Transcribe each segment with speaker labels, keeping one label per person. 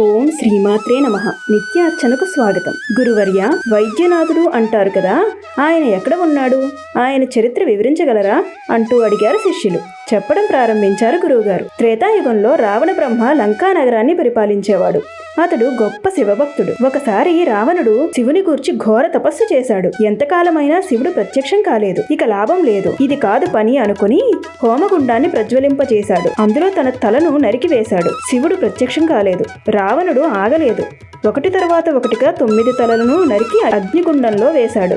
Speaker 1: ఓం శ్రీమాత్రే నమ. నిత్యార్చనకు స్వాగతం. గురువర్య వైద్యనాథుడు అంటారు కదా ఆయన ఎక్కడ ఉన్నాడు? ఆయన చరిత్ర వివరించగలరా? అంటూ అడిగారు శిష్యులు. చెప్పడం ప్రారంభించారు గురువుగారు. త్రేతాయుగంలో రావణ బ్రహ్మ లంకా నగరాన్ని పరిపాలించేవాడు. అతడు గొప్ప శివభక్తుడు. ఒకసారి రావణుడు శివుని గూర్చి ఘోర తపస్సు చేశాడు. ఎంతకాలమైనా శివుడు ప్రత్యక్షం కాలేదు. ఇక లాభం లేదు. ఇది కాదు పని అనుకుని హోమగుండాన్ని ప్రజ్వలింపచేశాడు అందులో తన తలను నరికివేశాడు. శివుడు ప్రత్యక్షం కాలేదు. రావణుడు ఆగలేదు. ఒకటి తర్వాత ఒకటిగా తొమ్మిది తలలను నరికి అగ్నిగుండంలో వేశాడు.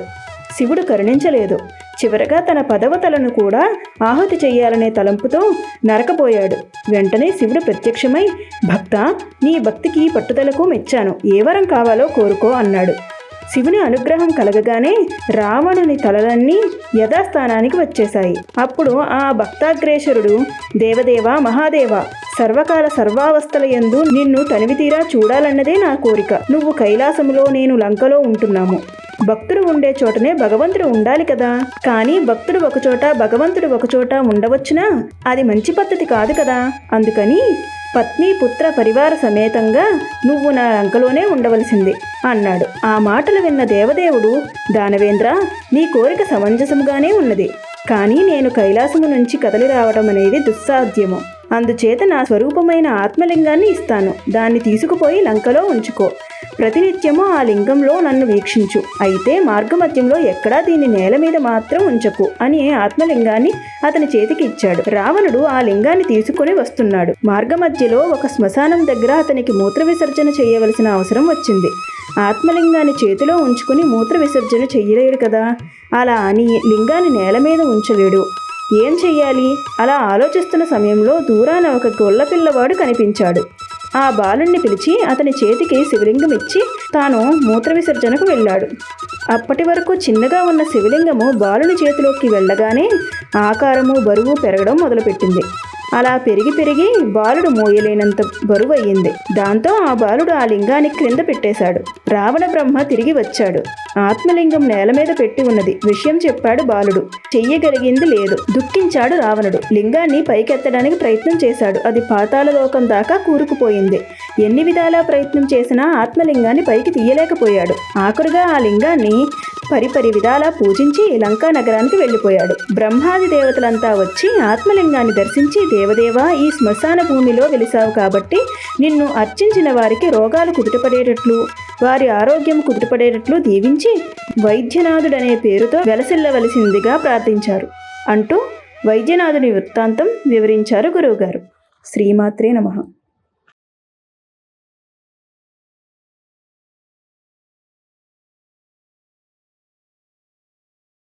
Speaker 1: శివుడు కరుణించలేదు. చివరగా తన పదవ తలను కూడా ఆహుతి చేయాలనే తలంపుతో నరకపోయాడు. వెంటనే శివుడు ప్రత్యక్షమై భక్త నీ భక్తికి పట్టుదలకు మెచ్చాను. ఏ వరం కావాలో కోరుకో అన్నాడు. శివుని అనుగ్రహం కలగగానే రావణుని తలలన్నీ యథాస్థానానికి వచ్చేశాయి. అప్పుడు ఆ భక్తాగ్రేసరుడు దేవదేవ మహాదేవ సర్వకాల సర్వావస్థల యందు నిన్ను తనివితీరా చూడాలన్నదే నా కోరిక. నువ్వు కైలాసములో నేను లంకలో ఉంటున్నాము. భక్తుడు ఉండే చోటనే భగవంతుడు ఉండాలి కదా. కానీ భక్తుడు ఒకచోట భగవంతుడు ఒకచోట ఉండవచ్చునా? అది మంచి పద్ధతి కాదు కదా. అందుకని పత్ని పుత్ర పరివార సమేతంగా నువ్వు నా లంకలోనే ఉండవలసింది అన్నాడు. ఆ మాటలు విన్న దేవదేవుడు దానవేంద్ర నీ కోరిక సమంజసముగానే ఉన్నది. కానీ నేను కైలాసము నుంచి కదలి రావడం అనేది దుస్సాధ్యము. అందుచేత నా స్వరూపమైన ఆత్మలింగాన్ని ఇస్తాను. దాన్ని తీసుకుపోయి లంకలో ఉంచుకో. ప్రతినిత్యము ఆ లింగంలో నన్ను వీక్షించు. అయితే మార్గమధ్యంలో ఎక్కడా దీన్ని నేల మీద మాత్రం ఉంచకు అని ఆత్మలింగాన్ని అతని చేతికి ఇచ్చాడు. రావణుడు ఆ లింగాన్ని తీసుకుని వస్తున్నాడు. మార్గమధ్యలో ఒక శ్మశానం దగ్గర అతనికి మూత్ర విసర్జన చేయవలసిన అవసరం వచ్చింది. ఆత్మలింగాన్ని చేతిలో ఉంచుకుని మూత్ర విసర్జన చెయ్యలేడు కదా? అలా అని లింగాన్ని నేల మీద ఉంచలేడు. ఏం చెయ్యాలి? అలా ఆలోచిస్తున్న సమయంలో దూరాన ఒక గొల్ల పిల్లవాడు కనిపించాడు. ఆ బాలుణ్ణి పిలిచి అతని చేతికి శివలింగం ఇచ్చి తాను మూత్ర విసర్జనకు వెళ్ళాడు. అప్పటి వరకు చిన్నగా ఉన్న శివలింగము బాలుని చేతిలోకి వెళ్ళగానే ఆకారము బరువు పెరగడం మొదలుపెట్టింది. అలా పెరిగి పెరిగి బాలుడు మోయలేనంత బరువయ్యింది. దాంతో ఆ బాలుడు ఆ లింగాన్ని క్రింద పెట్టేశాడు. రావణ బ్రహ్మ తిరిగి వచ్చాడు. ఆత్మలింగం నేల మీద పెట్టి ఉన్నది. విషయం చెప్పాడు బాలుడు. చెయ్యగలిగింది లేదు. దుఃఖించాడు రావణుడు. లింగాన్ని పైకెత్తడానికి ప్రయత్నం చేశాడు. అది పాతాల లోకం దాకా కూరుకుపోయింది. ఎన్ని విధాలా ప్రయత్నం చేసినా ఆత్మలింగాన్ని పైకి తీయలేకపోయాడు. ఆఖరుగా ఆ లింగాన్ని పరిపరి విధాలా పూజించి లంకా నగరానికి వెళ్ళిపోయాడు. బ్రహ్మాది దేవతలంతా వచ్చి ఆత్మలింగాన్ని దర్శించి దేవదేవా ఈ శ్మశాన భూమిలో వెలిసావు కాబట్టి నిన్ను అర్చించిన వారికి రోగాలు కుదుటపడేటట్లు వారి ఆరోగ్యం కుదుటపడేటట్లు దీవించి వైద్యనాథుడనే పేరుతో వెలసిల్లవలసిందిగా ప్రార్థించారు. అంటూ వైద్యనాథుని వృత్తాంతం వివరించారు గురువుగారు. శ్రీమాత్రే నమః.